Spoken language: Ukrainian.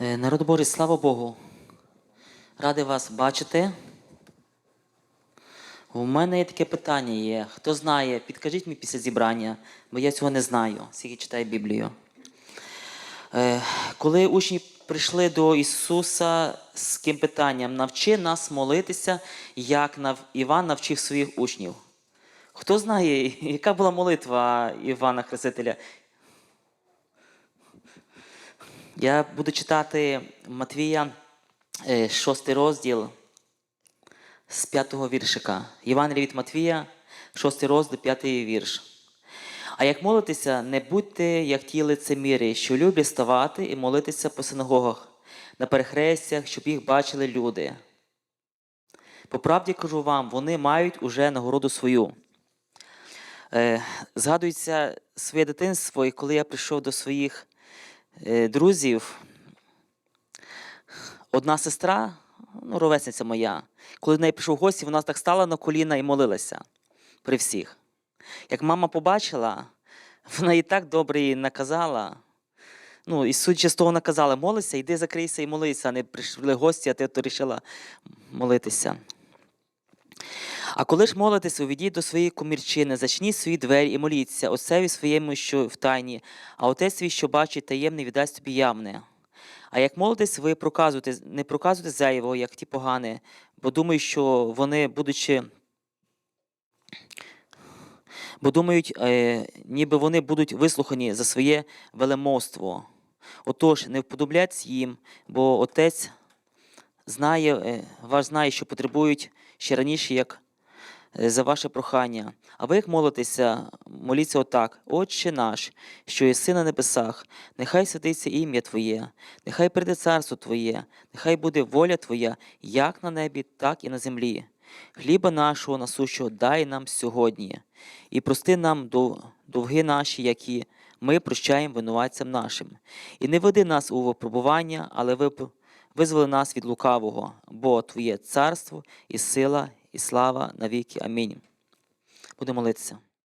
Е, Народ Божий, слава Богу. Радий вас бачити. У мене є таке питання є. Хто знає, підкажіть мені після зібрання, бо я цього не знаю, скільки читаю Біблію. Е, Коли учні прийшли до Ісуса з ким питанням, навчи нас молитися, як Іван навчив своїх учнів. Хто знає, яка була молитва Івана Хрестителя? Я буду читати Матвія, 6 розділ з 5 віршика. Євангелія від Матвія, 6 розділ, 5 вірш. А як молитеся, не будьте як ті лицеміри, що люблять ставати і молитися по синагогах, на перехрестях, щоб їх бачили люди. По правді кажу вам, вони мають уже нагороду свою. Е, згадується своє дитинство, і коли я прийшов до своїх е, друзів, одна сестра, ну, ровесниця моя, коли до неї прийшов гості, вона так стала на коліна і молилася при всіх. Як мама побачила, вона їй так добре їй наказала. Ну, і судячи з того наказала, молися, йди закрийся і молися, а не прийшли гості, а ти то рішила молитися. А коли ж молитесь, увійдіть до своєї комірчини, зачніть свої двері і моліться отцеві своєму, що в тайні, а отець свій, що бачить таємне, віддасть тобі явне. А як молитесь, ви проказуєте, не проказуйте зайвого, як ті погані, бо думаю, що вони, будучи бо думають, е, ніби вони будуть вислухані за своє велемовство. Отож, не вподобляться їм, бо Отець знає, е, ваш знає, що потребують ще раніше, як за ваше прохання. А ви як молитеся, моліться отак: Отче наш, що єси на небесах, нехай святиться ім'я Твоє, нехай прийде царство Твоє, нехай буде воля Твоя, як на небі, так і на землі. Хліба нашого насущого дай нам сьогодні, і прости нам дов- довги наші, які ми прощаємо винуватцям нашим. І не веди нас у випробування, але вип- визволи нас від лукавого, бо Твоє царство і сила, і слава навіки. Амінь. Будемо молитися.